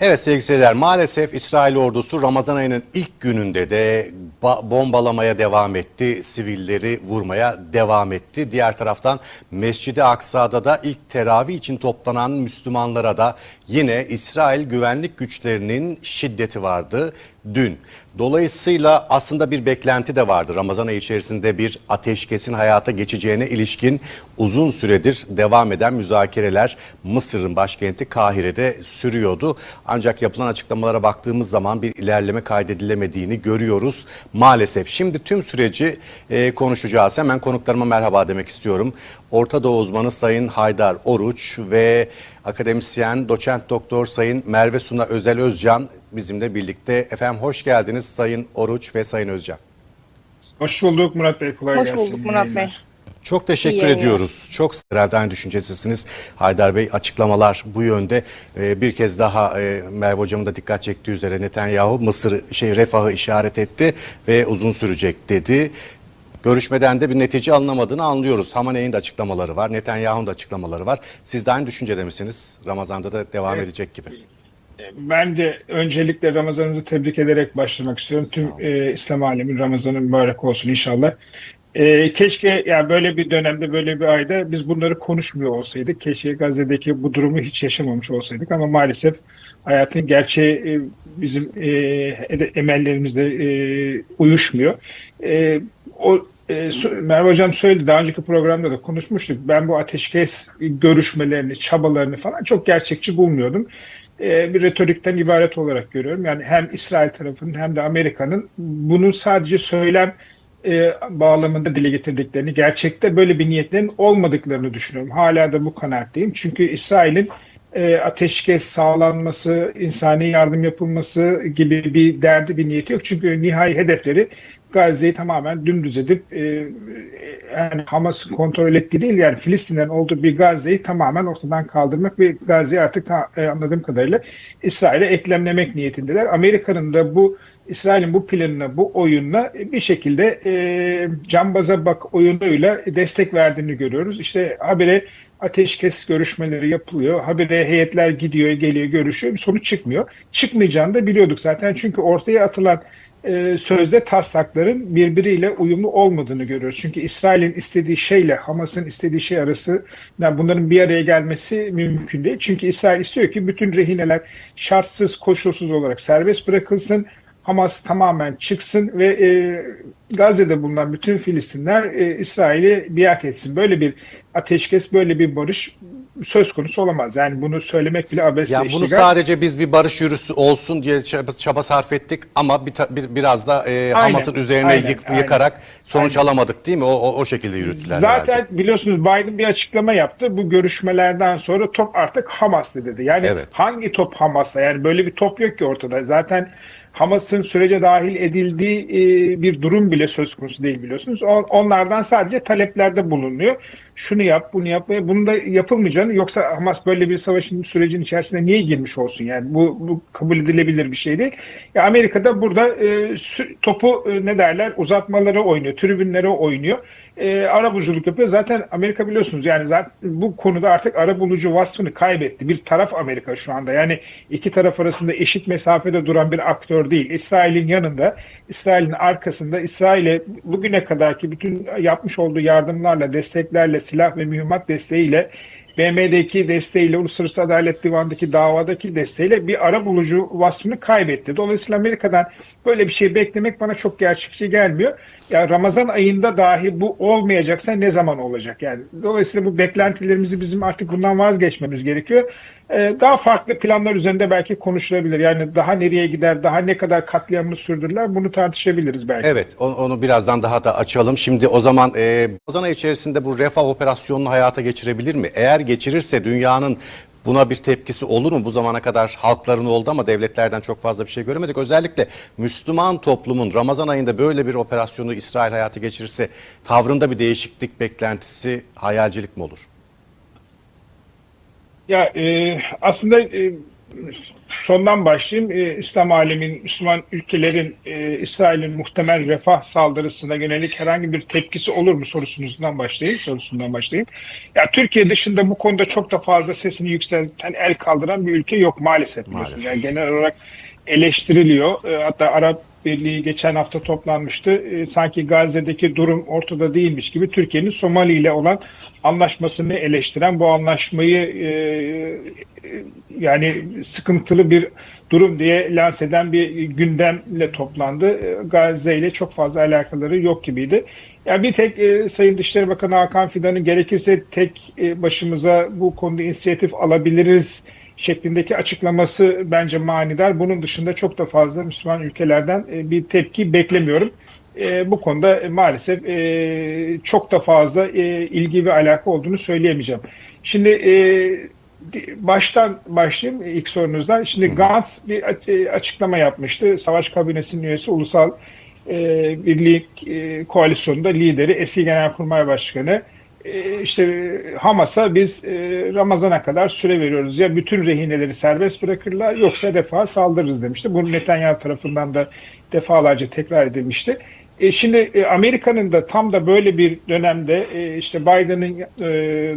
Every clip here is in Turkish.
Evet sevgili seyirciler maalesef İsrail ordusu Ramazan ayının ilk gününde de ba- bombalamaya devam etti. Sivilleri vurmaya devam etti. Diğer taraftan Mescid-i Aksa'da da ilk teravih için toplanan Müslümanlara da yine İsrail güvenlik güçlerinin şiddeti vardı dün. Dolayısıyla aslında bir beklenti de vardı. Ramazan ayı içerisinde bir ateşkesin hayata geçeceğine ilişkin uzun süredir devam eden müzakereler Mısır'ın başkenti Kahire'de sürüyordu. Ancak yapılan açıklamalara baktığımız zaman bir ilerleme kaydedilemediğini görüyoruz maalesef. Şimdi tüm süreci e, konuşacağız. Hemen konuklarıma merhaba demek istiyorum. Orta Doğu uzmanı Sayın Haydar Oruç ve akademisyen doçent doktor Sayın Merve Suna Özel Özcan bizimle birlikte. Efendim hoş geldiniz Sayın Oruç ve Sayın Özcan. Hoş bulduk Murat Bey. Kolay Hoş gelsin. bulduk Murat Bey. Çok teşekkür İyi ediyoruz. Çok herhalde aynı düşüncesisiniz. Haydar Bey açıklamalar bu yönde. Ee, bir kez daha e, Merve Hocam'ın da dikkat çektiği üzere Netanyahu Mısır şey refahı işaret etti ve uzun sürecek dedi. Görüşmeden de bir netice alınamadığını anlıyoruz. Hamaney'in de açıklamaları var, Netanyahu'nun da açıklamaları var. Siz de aynı düşüncede misiniz? Ramazan'da da devam Evet. edecek gibi. Ben de öncelikle Ramazan'ınızı tebrik ederek başlamak istiyorum. Tüm e, İslam alemin Ramazan'ın mübarek olsun inşallah. E, keşke yani böyle bir dönemde böyle bir ayda biz bunları konuşmuyor olsaydık. Keşke Gazze'deki bu durumu hiç yaşamamış olsaydık ama maalesef hayatın gerçeği e, bizim e, emellerimizle e, uyuşmuyor. E, o e, Merve Hocam söyledi daha önceki programda da konuşmuştuk. Ben bu ateşkes görüşmelerini, çabalarını falan çok gerçekçi bulmuyordum e, bir retorikten ibaret olarak görüyorum. Yani hem İsrail tarafının hem de Amerika'nın bunu sadece söylem e, bağlamında dile getirdiklerini, gerçekte böyle bir niyetlerin olmadıklarını düşünüyorum. Hala da bu kanaatteyim. Çünkü İsrail'in e, ateşkes sağlanması, insani yardım yapılması gibi bir derdi, bir niyeti yok. Çünkü nihai hedefleri Gazze'yi tamamen dümdüz edip e, yani Hamas'ı kontrol ettiği değil yani Filistinlerin olduğu bir Gazze'yi tamamen ortadan kaldırmak ve Gazze'yi artık ta- e, anladığım kadarıyla İsrail'e eklemlemek niyetindeler. Amerika'nın da bu İsrail'in bu planına, bu oyununa bir şekilde e, cambaza bak oyunuyla destek verdiğini görüyoruz. İşte habire ateşkes görüşmeleri yapılıyor. Habire heyetler gidiyor, geliyor, görüşüyor. Bir sonuç çıkmıyor. Çıkmayacağını da biliyorduk zaten. Çünkü ortaya atılan e, sözde taslakların birbiriyle uyumlu olmadığını görüyoruz. Çünkü İsrail'in istediği şeyle Hamas'ın istediği şey arası yani bunların bir araya gelmesi mümkün değil. Çünkü İsrail istiyor ki bütün rehineler şartsız, koşulsuz olarak serbest bırakılsın. Hamas tamamen çıksın ve e, Gazze'de bulunan bütün Filistinler e, İsrail'e biat etsin. Böyle bir ateşkes, böyle bir barış söz konusu olamaz. Yani bunu söylemek bile abesle Yani bunu iştigal. sadece biz bir barış yürüsü olsun diye çaba, çaba sarf ettik ama bir, bir- biraz da e, Hamas'ın üzerine aynen, yık- aynen. yıkarak sonuç Aynen. alamadık değil mi? O, o, o şekilde yürüttüler Zaten herhalde. biliyorsunuz Biden bir açıklama yaptı. Bu görüşmelerden sonra top artık Hamas'ta dedi. Yani Evet. hangi top Hamas'ta? Yani böyle bir top yok ki ortada. Zaten Hamas'ın sürece dahil edildiği e, bir durum bile söz konusu değil biliyorsunuz. O- Onlardan sadece taleplerde bulunuyor. Şunu yap, bunu yap. ve Bunu da yapılmayacağını yoksa Hamas böyle bir savaşın sürecin içerisine niye girmiş olsun? Yani bu, bu kabul edilebilir bir şey değil. Ya Amerika'da burada e, topu e, ne derler uzatmalara oynuyor, tribünlere oynuyor. E, ara buluculuk yapıyor. Zaten Amerika biliyorsunuz yani zaten bu konuda artık ara bulucu vasfını kaybetti. Bir taraf Amerika şu anda. Yani iki taraf arasında eşit mesafede duran bir aktör değil. İsrail'in yanında, İsrail'in arkasında, İsrail'e bugüne kadarki bütün yapmış olduğu yardımlarla, desteklerle, silah ve mühimmat desteğiyle BM'deki desteğiyle, Uluslararası Adalet Divanı'ndaki davadaki desteğiyle bir ara bulucu vasfını kaybetti. Dolayısıyla Amerika'dan böyle bir şey beklemek bana çok gerçekçi gelmiyor. Ya Ramazan ayında dahi bu olmayacaksa ne zaman olacak? Yani dolayısıyla bu beklentilerimizi bizim artık bundan vazgeçmemiz gerekiyor. Ee, daha farklı planlar üzerinde belki konuşulabilir. Yani daha nereye gider, daha ne kadar katliamını sürdürürler bunu tartışabiliriz belki. Evet onu, birazdan daha da açalım. Şimdi o zaman e, Ramazan ayı içerisinde bu refah operasyonunu hayata geçirebilir mi? Eğer geçirirse dünyanın buna bir tepkisi olur mu? Bu zamana kadar halkların oldu ama devletlerden çok fazla bir şey göremedik. Özellikle Müslüman toplumun Ramazan ayında böyle bir operasyonu İsrail hayata geçirirse tavrında bir değişiklik beklentisi hayalcilik mi olur? Ya e, aslında e, sondan başlayayım. Ee, İslam alemin, Müslüman ülkelerin e, İsrail'in muhtemel refah saldırısına yönelik herhangi bir tepkisi olur mu sorusunuzdan başlayayım. Sorusundan başlayayım. Ya Türkiye dışında bu konuda çok da fazla sesini yükselten, el kaldıran bir ülke yok maalesef. Maalesef. Yani genel olarak eleştiriliyor. Ee, hatta Arap Birliği geçen hafta toplanmıştı. Ee, sanki Gazze'deki durum ortada değilmiş gibi Türkiye'nin Somali ile olan anlaşmasını eleştiren bu anlaşmayı e, e, yani sıkıntılı bir durum diye lanse eden bir gündemle toplandı. E, Gazze ile çok fazla alakaları yok gibiydi. Yani bir tek e, Sayın Dışişleri Bakanı Hakan Fidan'ın gerekirse tek e, başımıza bu konuda inisiyatif alabiliriz şeklindeki açıklaması bence manidar. Bunun dışında çok da fazla Müslüman ülkelerden e, bir tepki beklemiyorum. E, bu konuda maalesef e, çok da fazla ilgi ve alaka olduğunu söyleyemeyeceğim. Şimdi di- baştan başlayayım ilk sorunuzdan. Şimdi Gantz bir açıklama yapmıştı. Savaş kabinesinin üyesi Ulusal Birlik Koalisyonu'nda lideri eski Genelkurmay Başkanı işte Hamas'a biz e, Ramazan'a kadar süre veriyoruz. Ya bütün rehineleri serbest bırakırlar yoksa defa saldırırız demişti. Bunu Netanyahu tarafından da defalarca tekrar edilmişti. E, şimdi e, Amerika'nın da tam da böyle bir dönemde e, işte Biden'ın e,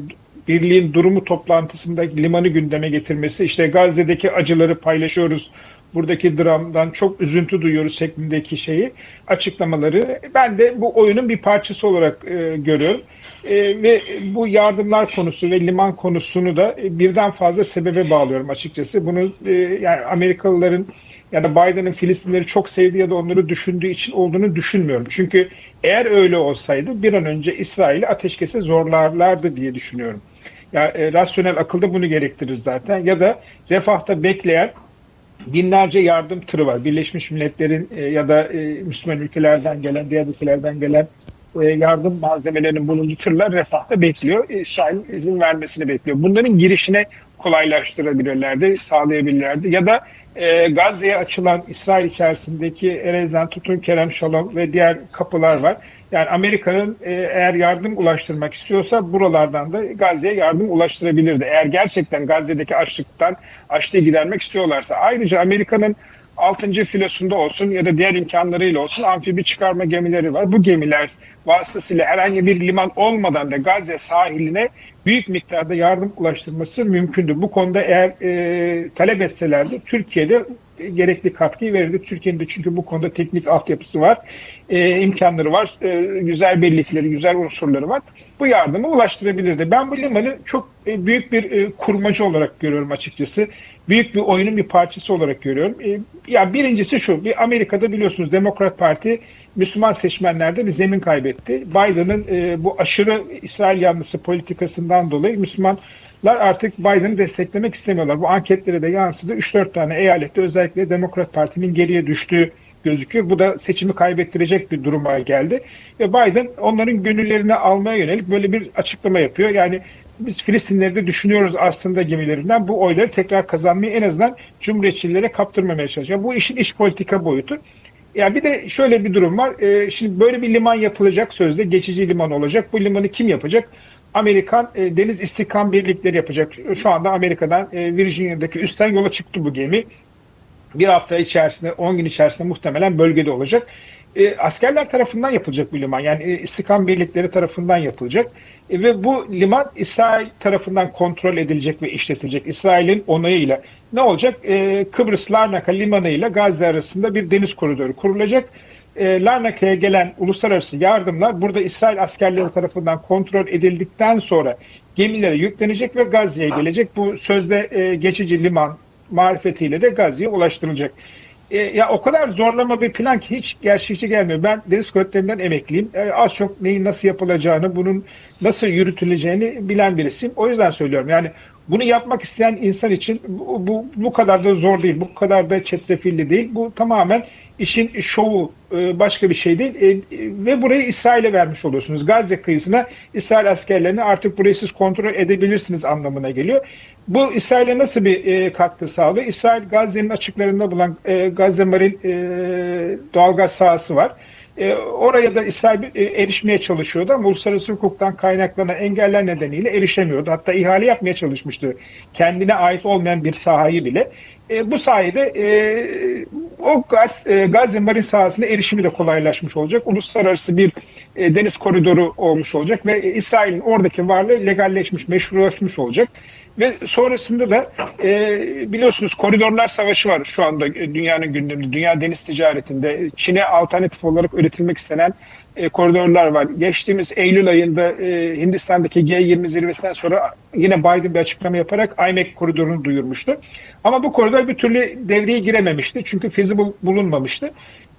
birliğin durumu toplantısında limanı gündeme getirmesi, işte Gazze'deki acıları paylaşıyoruz, buradaki dramdan çok üzüntü duyuyoruz şeklindeki şeyi açıklamaları ben de bu oyunun bir parçası olarak e, görüyorum. E, ve bu yardımlar konusu ve liman konusunu da e, birden fazla sebebe bağlıyorum açıkçası. Bunu e, yani Amerikalıların ya da Biden'ın Filistinleri çok sevdiği ya da onları düşündüğü için olduğunu düşünmüyorum. Çünkü eğer öyle olsaydı bir an önce İsrail'i ateşkese zorlarlardı diye düşünüyorum. Ya e, rasyonel akılda bunu gerektirir zaten ya da refahta bekleyen binlerce yardım tırı var. Birleşmiş Milletler'in e, ya da e, Müslüman ülkelerden gelen, diğer ülkelerden gelen e, yardım malzemelerinin bulunduğu tırlar refahta bekliyor. İsrail izin vermesini bekliyor. Bunların girişine kolaylaştırabilirlerdi, sağlayabilirlerdi. Ya da Gazze'ye açılan İsrail içerisindeki Erezden, Tutun, Kerem Şalom ve diğer kapılar var. Yani Amerika'nın e, eğer yardım ulaştırmak istiyorsa buralardan da Gazze'ye yardım ulaştırabilirdi. Eğer gerçekten Gazze'deki açlıktan açlığı gidermek istiyorlarsa. Ayrıca Amerika'nın 6. filosunda olsun ya da diğer imkanlarıyla olsun amfibi çıkarma gemileri var. Bu gemiler vasıtasıyla herhangi bir liman olmadan da Gazze sahiline büyük miktarda yardım ulaştırması mümkündü. Bu konuda eğer e, talep etselerdi Türkiye'de gerekli katkıyı verirdi. Türkiye'nin de çünkü bu konuda teknik altyapısı var, e, imkanları var, e, güzel birlikleri, güzel unsurları var. Bu yardımı ulaştırabilirdi. Ben bu limanı çok e, büyük bir e, kurmacı olarak görüyorum açıkçası. Büyük bir oyunun bir parçası olarak görüyorum. E, ya birincisi şu, bir Amerika'da biliyorsunuz Demokrat Parti Müslüman seçmenlerde bir zemin kaybetti. Biden'ın e, bu aşırı İsrail yanlısı politikasından dolayı Müslümanlar artık Biden'ı desteklemek istemiyorlar. Bu anketlere de yansıdı. 3-4 tane eyalette özellikle Demokrat Parti'nin geriye düştüğü gözüküyor. Bu da seçimi kaybettirecek bir duruma geldi. Ve Biden onların gönüllerini almaya yönelik böyle bir açıklama yapıyor. Yani biz Filistinleri de düşünüyoruz aslında gemilerinden. Bu oyları tekrar kazanmayı en azından Cumhuriyetçilere kaptırmamaya çalışıyor. Bu işin iş politika boyutu. Ya bir de şöyle bir durum var. Ee, şimdi böyle bir liman yapılacak sözde geçici liman olacak. Bu limanı kim yapacak? Amerikan e, Deniz İstihkam Birlikleri yapacak. Şu anda Amerika'dan e, Virginia'daki üstten yola çıktı bu gemi. Bir hafta içerisinde, 10 gün içerisinde muhtemelen bölgede olacak. E, askerler tarafından yapılacak bu liman. Yani e, istihkam birlikleri tarafından yapılacak. E, ve bu liman İsrail tarafından kontrol edilecek ve işletilecek. İsrail'in onayıyla. Ne olacak? E, Kıbrıs Larnaka Limanı ile Gazze arasında bir deniz koridoru kurulacak. E, Larnaka'ya gelen uluslararası yardımlar burada İsrail askerleri tarafından kontrol edildikten sonra gemilere yüklenecek ve Gazze'ye gelecek. Bu sözde e, geçici liman marifetiyle de Gazze'ye ulaştırılacak. E, ya o kadar zorlama bir plan ki hiç gerçekçi gelmiyor. Ben deniz kuvvetlerinden emekliyim. E, az çok neyin nasıl yapılacağını, bunun nasıl yürütüleceğini bilen birisiyim. O yüzden söylüyorum. Yani bunu yapmak isteyen insan için bu, bu, bu kadar da zor değil. Bu kadar da çetrefilli değil. Bu tamamen işin şovu e, başka bir şey değil. E, e, ve burayı İsrail'e vermiş oluyorsunuz. Gazze kıyısına İsrail askerlerini artık burayı siz kontrol edebilirsiniz anlamına geliyor. Bu İsrail'e nasıl bir katkı sağlıyor? İsrail Gazze'nin açıklarında bulunan Gazze Marin e, doğalgaz sahası var. Oraya da İsrail erişmeye çalışıyordu ama uluslararası hukuktan kaynaklanan engeller nedeniyle erişemiyordu. Hatta ihale yapmaya çalışmıştı. Kendine ait olmayan bir sahayı bile. E, bu sayede e, o gaz, e, Gazze Marin sahasına erişimi de kolaylaşmış olacak. Uluslararası bir e, deniz koridoru olmuş olacak ve e, İsrail'in oradaki varlığı legalleşmiş, meşrulaşmış olacak. Ve sonrasında da e, biliyorsunuz koridorlar savaşı var şu anda e, dünyanın gündeminde. Dünya deniz ticaretinde Çin'e alternatif olarak üretilmek istenen e, koridorlar var. Geçtiğimiz Eylül ayında e, Hindistan'daki G20 zirvesinden sonra yine Biden bir açıklama yaparak IMEC koridorunu duyurmuştu. Ama bu koridor bir türlü devreye girememişti. Çünkü feasible bulunmamıştı.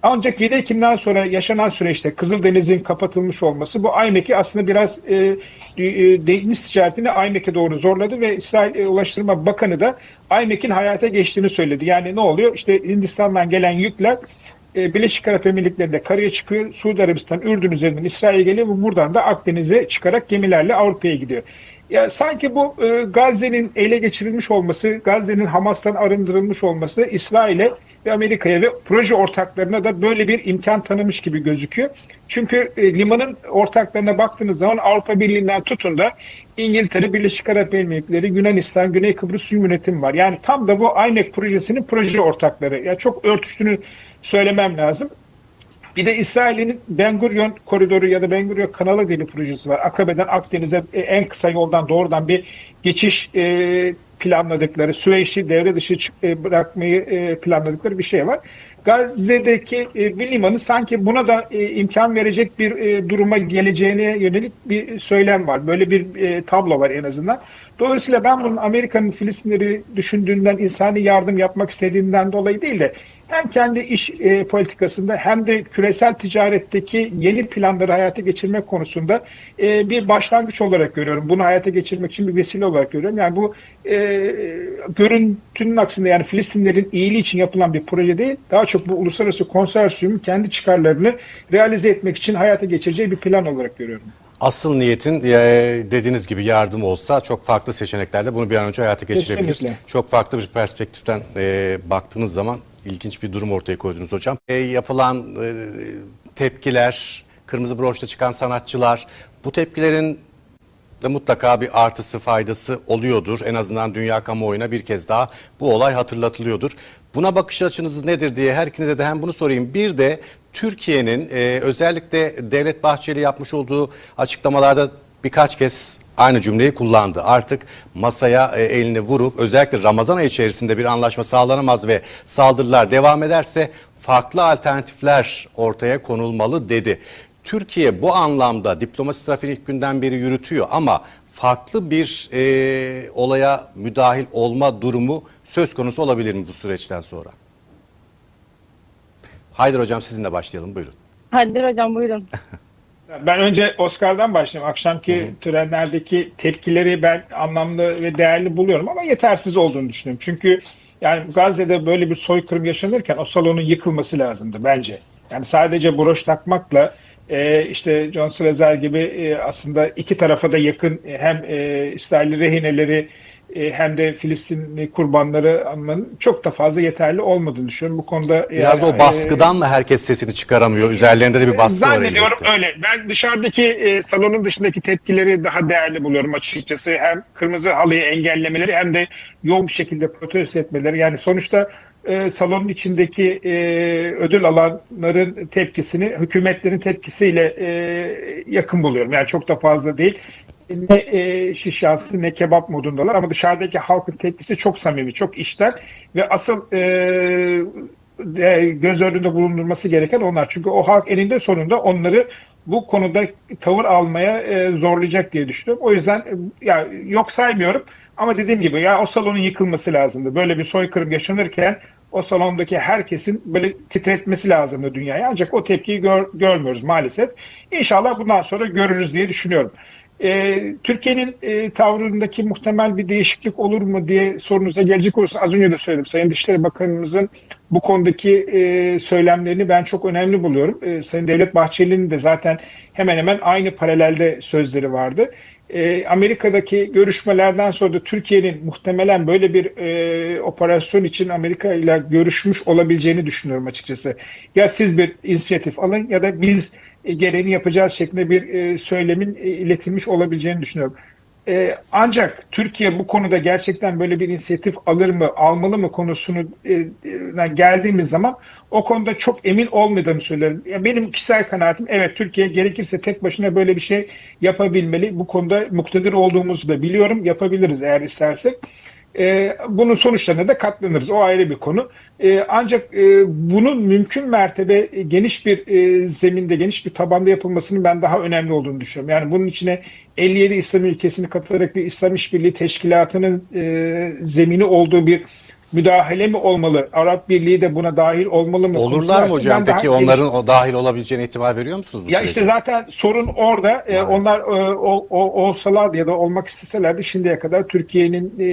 Ancak 7 Ekim'den sonra yaşanan süreçte Kızıldeniz'in kapatılmış olması bu IMEC'i aslında biraz e, deniz ticaretini IMEC'e doğru zorladı ve İsrail e, Ulaştırma Bakanı da IMEC'in hayata geçtiğini söyledi. Yani ne oluyor? İşte Hindistan'dan gelen yükler e, Birleşik Arap Emirlikleri'nde karaya çıkıyor. Suudi Arabistan, Ürdün üzerinden İsrail'e geliyor ve buradan da Akdeniz'e çıkarak gemilerle Avrupa'ya gidiyor. Ya sanki bu e, Gazze'nin ele geçirilmiş olması, Gazze'nin Hamas'tan arındırılmış olması İsrail'e ve Amerika'ya ve proje ortaklarına da böyle bir imkan tanımış gibi gözüküyor. Çünkü e, limanın ortaklarına baktığınız zaman Avrupa Birliği'nden tutun da İngiltere, Birleşik Arap Emirlikleri, Yunanistan, Güney Kıbrıs Yönetimi var. Yani tam da bu IMEC projesinin proje ortakları. Ya yani çok örtüştüğünü söylemem lazım. Bir de İsrail'in Ben Gurion koridoru ya da Ben Gurion kanalı diye bir projesi var. Akabe'den Akdeniz'e e, en kısa yoldan doğrudan bir geçiş e, planladıkları, Süveyş'i devre dışı e, bırakmayı e, planladıkları bir şey var. Gazze'deki e, bir limanı sanki buna da imkan verecek bir duruma geleceğine yönelik bir söylem var. Böyle bir tablo var en azından. Dolayısıyla ben bunun Amerika'nın Filistinleri düşündüğünden, insani yardım yapmak istediğinden dolayı değil de hem kendi iş e, politikasında hem de küresel ticaretteki yeni planları hayata geçirmek konusunda e, bir başlangıç olarak görüyorum. Bunu hayata geçirmek için bir vesile olarak görüyorum. Yani bu e, görüntünün aksine yani Filistinlerin iyiliği için yapılan bir proje değil. Daha çok bu uluslararası konsorsiyumun kendi çıkarlarını realize etmek için hayata geçireceği bir plan olarak görüyorum. Asıl niyetin e, dediğiniz gibi yardım olsa çok farklı seçeneklerde bunu bir an önce hayata geçirebilir. Kesinlikle. Çok farklı bir perspektiften e, baktığınız zaman ilginç bir durum ortaya koydunuz hocam. E, yapılan e, tepkiler, kırmızı broşta çıkan sanatçılar, bu tepkilerin de mutlaka bir artısı faydası oluyordur. En azından dünya kamuoyuna bir kez daha bu olay hatırlatılıyordur. Buna bakış açınız nedir diye her ikinize de hem bunu sorayım. Bir de Türkiye'nin e, özellikle Devlet Bahçeli yapmış olduğu açıklamalarda birkaç kez aynı cümleyi kullandı. Artık masaya e, elini vurup özellikle Ramazan ayı içerisinde bir anlaşma sağlanamaz ve saldırılar devam ederse farklı alternatifler ortaya konulmalı dedi. Türkiye bu anlamda diplomasi trafiğini ilk günden beri yürütüyor ama farklı bir e, olaya müdahil olma durumu söz konusu olabilir mi bu süreçten sonra? Haydar Hocam sizinle başlayalım buyurun. Hadi hocam buyurun. Ben önce Oscar'dan başlayayım. Akşamki törenlerdeki tepkileri ben anlamlı ve değerli buluyorum ama yetersiz olduğunu düşünüyorum. Çünkü yani Gazze'de böyle bir soykırım yaşanırken o salonun yıkılması lazımdı bence. Yani sadece broş takmakla e, işte John Slazer gibi e, aslında iki tarafa da yakın e, hem e, İsrailli rehineleri e, hem de Filistinli kurbanları anmanın çok da fazla yeterli olmadığını düşünüyorum. Bu konuda Biraz yani, da o baskıdan mı herkes sesini çıkaramıyor? Üzerlerinde de bir baskı var Zannediyorum öyle. Ben dışarıdaki e, salonun dışındaki tepkileri daha değerli buluyorum açıkçası. Hem kırmızı halıyı engellemeleri hem de yoğun bir şekilde protesto etmeleri. Yani sonuçta e, salonun içindeki e, ödül alanların tepkisini hükümetlerin tepkisiyle e, yakın buluyorum. Yani çok da fazla değil. Ne e, şiş yassı ne kebap modundalar ama dışarıdaki halkın tepkisi çok samimi, çok işten ve asıl e, de, göz önünde bulundurması gereken onlar. Çünkü o halk eninde sonunda onları bu konuda tavır almaya e, zorlayacak diye düşünüyorum. O yüzden e, ya yok saymıyorum ama dediğim gibi ya o salonun yıkılması lazımdı. Böyle bir soykırım yaşanırken o salondaki herkesin böyle titretmesi lazımdı dünyaya. Ancak o tepkiyi gör, görmüyoruz maalesef. İnşallah bundan sonra görürüz diye düşünüyorum. E, Türkiye'nin e, tavrındaki muhtemel bir değişiklik olur mu diye sorunuza gelecek olursa az önce de söyledim. Sayın Dışişleri Bakanımızın bu konudaki e, söylemlerini ben çok önemli buluyorum. E, Sayın Devlet Bahçeli'nin de zaten hemen hemen aynı paralelde sözleri vardı. E, Amerika'daki görüşmelerden sonra da Türkiye'nin muhtemelen böyle bir e, operasyon için Amerika ile görüşmüş olabileceğini düşünüyorum açıkçası. Ya siz bir inisiyatif alın ya da biz e, gereğini yapacağız şeklinde bir e, söylemin e, iletilmiş olabileceğini düşünüyorum. E, ancak Türkiye bu konuda gerçekten böyle bir inisiyatif alır mı, almalı mı konusunu e, e, geldiğimiz zaman o konuda çok emin olmadığımı söylerim. Ya benim kişisel kanaatim evet Türkiye gerekirse tek başına böyle bir şey yapabilmeli. Bu konuda muktedir olduğumuzu da biliyorum. Yapabiliriz eğer istersek. E, bunun sonuçlarına da katlanırız. O ayrı bir konu. E, ancak e, bunun mümkün mertebe geniş bir e, zeminde, geniş bir tabanda yapılmasının ben daha önemli olduğunu düşünüyorum. Yani bunun içine 57 İslam ülkesini katılarak bir İslam İşbirliği Teşkilatı'nın e, zemini olduğu bir müdahale mi olmalı? Arap Birliği de buna dahil olmalı mı? Olurlar mı hocam? daha Peki geniş- onların o dahil olabileceğine ihtimal veriyor musunuz bu ya sürece? işte zaten sorun orada. Maalesef. onlar e, o, o, olsalardı ya da olmak isteselerdi şimdiye kadar Türkiye'nin e,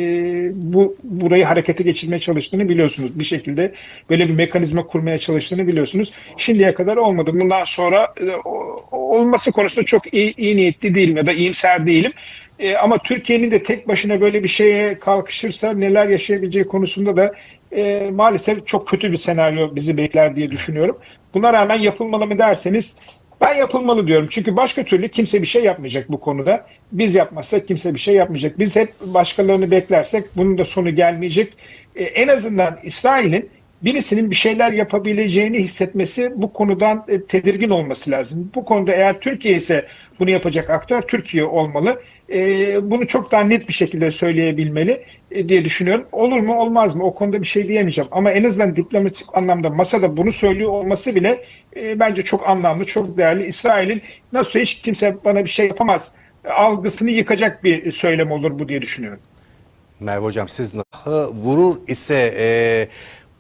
bu burayı harekete geçirmeye çalıştığını biliyorsunuz. Bir şekilde böyle bir mekanizma kurmaya çalıştığını biliyorsunuz. Şimdiye kadar olmadı. Bundan sonra e, olması konusunda çok iyi, iyi niyetli değilim ya da iyimser değilim. E, ama Türkiye'nin de tek başına böyle bir şeye kalkışırsa neler yaşayabileceği konusunda da e, maalesef çok kötü bir senaryo bizi bekler diye düşünüyorum. Buna rağmen yapılmalı mı derseniz ben yapılmalı diyorum. Çünkü başka türlü kimse bir şey yapmayacak bu konuda. Biz yapmazsak kimse bir şey yapmayacak. Biz hep başkalarını beklersek bunun da sonu gelmeyecek. E, en azından İsrail'in birisinin bir şeyler yapabileceğini hissetmesi bu konudan e, tedirgin olması lazım. Bu konuda eğer Türkiye ise bunu yapacak aktör Türkiye olmalı. E, bunu çok daha net bir şekilde söyleyebilmeli e, diye düşünüyorum. Olur mu olmaz mı o konuda bir şey diyemeyeceğim. Ama en azından diplomatik anlamda masada bunu söylüyor olması bile e, bence çok anlamlı, çok değerli. İsrail'in nasıl hiç kimse bana bir şey yapamaz algısını yıkacak bir söylem olur bu diye düşünüyorum. Merve Hocam siz nasıl vurur ise e,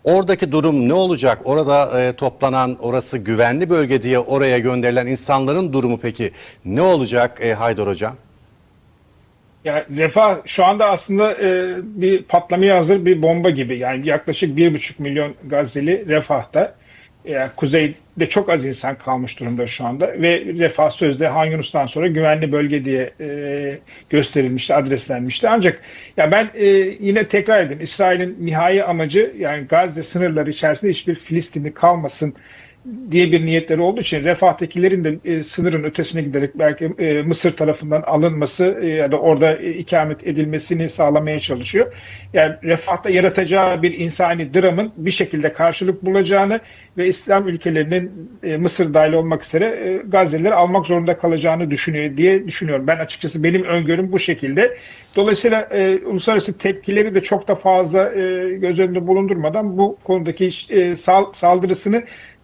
oradaki durum ne olacak? Orada e, toplanan orası güvenli bölge diye oraya gönderilen insanların durumu peki ne olacak e, Haydar Hocam? Ya Refah şu anda aslında e, bir patlamaya hazır bir bomba gibi. Yani yaklaşık bir buçuk milyon Gazze'li Refah'ta. Yani kuzeyde çok az insan kalmış durumda şu anda ve Refah sözde Han Yunus'tan sonra güvenli bölge diye e, gösterilmişti, adreslenmişti. Ancak ya ben e, yine tekrar edeyim İsrail'in nihai amacı yani Gazze sınırları içerisinde hiçbir Filistinli kalmasın diye bir niyetleri olduğu için Refah'takilerin de e, sınırın ötesine giderek belki e, Mısır tarafından alınması e, ya da orada e, ikamet edilmesini sağlamaya çalışıyor. Yani Refah'ta yaratacağı bir insani dramın bir şekilde karşılık bulacağını ve İslam ülkelerinin e, Mısır dahil olmak üzere e, Gazze'lileri almak zorunda kalacağını düşünüyor diye düşünüyorum. Ben açıkçası benim öngörüm bu şekilde. Dolayısıyla e, uluslararası tepkileri de çok da fazla e, göz önünde bulundurmadan bu konudaki e, sal- saldırısını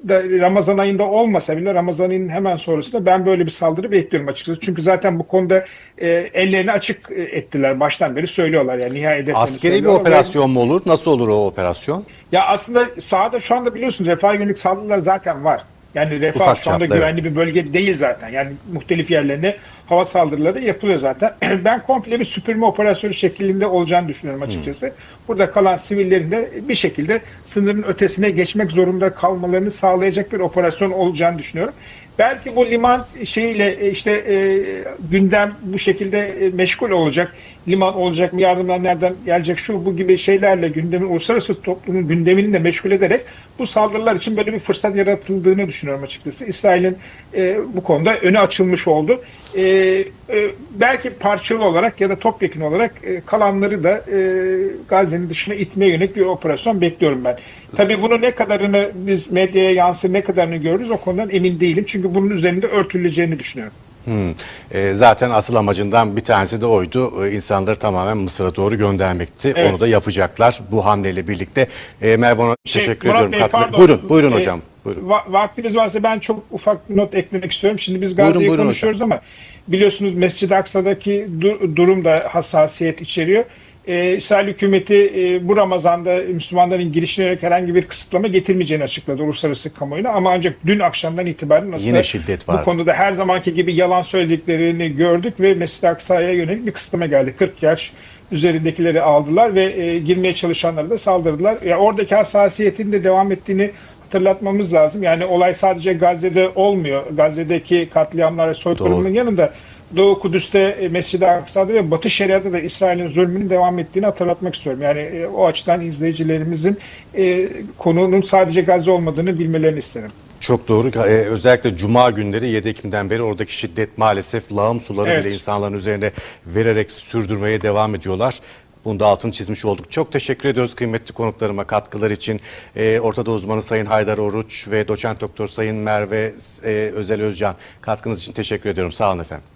Ramazan ayında olmasa bile Ramazan ayının hemen sonrasında ben böyle bir saldırı bekliyorum açıkçası. Çünkü zaten bu konuda e, ellerini açık e, ettiler. Baştan beri söylüyorlar yani nihai Askeri bir operasyon mu olur? Nasıl olur o operasyon? Ya aslında sahada şu anda biliyorsunuz refah yönelik saldırılar zaten var. Yani refah Ufak şu anda çaplı, güvenli bir bölge değil zaten. Yani muhtelif yerlerine hava saldırıları yapılıyor zaten. ben komple bir süpürme operasyonu şeklinde olacağını düşünüyorum açıkçası. Burada kalan sivillerin de bir şekilde sınırın ötesine geçmek zorunda kalmalarını sağlayacak bir operasyon olacağını düşünüyorum. Belki bu liman şeyiyle e, işte e, gündem bu şekilde e, meşgul olacak. Liman olacak mı, yardımlar nereden gelecek, şu bu gibi şeylerle gündemin, uluslararası toplumun gündemini de meşgul ederek bu saldırılar için böyle bir fırsat yaratıldığını düşünüyorum açıkçası. İsrail'in e, bu konuda önü açılmış oldu. E, e, belki parçalı olarak ya da topyekun olarak e, kalanları da e, Gazze'nin dışına itmeye yönelik bir operasyon bekliyorum ben. Tabii bunu ne kadarını biz medyaya yansır, ne kadarını görürüz o konudan emin değilim. Çünkü bunun üzerinde örtüleceğini düşünüyorum. Hmm. E, zaten asıl amacından bir tanesi de oydu. E, insanları tamamen Mısır'a doğru göndermekti. Evet. Onu da yapacaklar bu hamleyle birlikte. E, Merve Şey, teşekkür Murat ediyorum. Bey, pardon. Buyurun, buyurun Ee, hocam. Buyurun. Va- vaktiniz varsa ben çok ufak not eklemek istiyorum. Şimdi biz Gazze'yi konuşuyoruz ama biliyorsunuz Mescid-i Aksa'daki du- durum da hassasiyet içeriyor. Ee, İsrail hükümeti e, bu Ramazan'da Müslümanların girişine herhangi bir kısıtlama getirmeyeceğini açıkladı uluslararası kamuoyuna. Ama ancak dün akşamdan itibaren aslında Yine şiddet vardı. bu konuda her zamanki gibi yalan söylediklerini gördük ve Mescid-i Aksa'ya yönelik bir kısıtlama geldi. 40 yaş üzerindekileri aldılar ve e, girmeye çalışanlara da saldırdılar. Ya oradaki hassasiyetin de devam ettiğini hatırlatmamız lazım. Yani olay sadece Gazze'de olmuyor. Gazze'deki katliamlar ve soykırımın yanında Doğu Kudüs'te e, Mescid-i Aksa'da ve Batı Şeria'da da İsrail'in zulmünün devam ettiğini hatırlatmak istiyorum. Yani e, o açıdan izleyicilerimizin e, konunun sadece Gazze olmadığını bilmelerini isterim. Çok doğru. Ee, özellikle Cuma günleri 7 Ekim'den beri oradaki şiddet maalesef lağım suları Evet. bile insanların üzerine vererek sürdürmeye devam ediyorlar. Bunu da altını çizmiş olduk. Çok teşekkür ediyoruz kıymetli konuklarıma katkılar için. Ee, Ortada uzmanı Sayın Haydar Oruç ve doçent doktor Sayın Merve e, Özel Özcan katkınız için teşekkür ediyorum. Sağ olun efendim.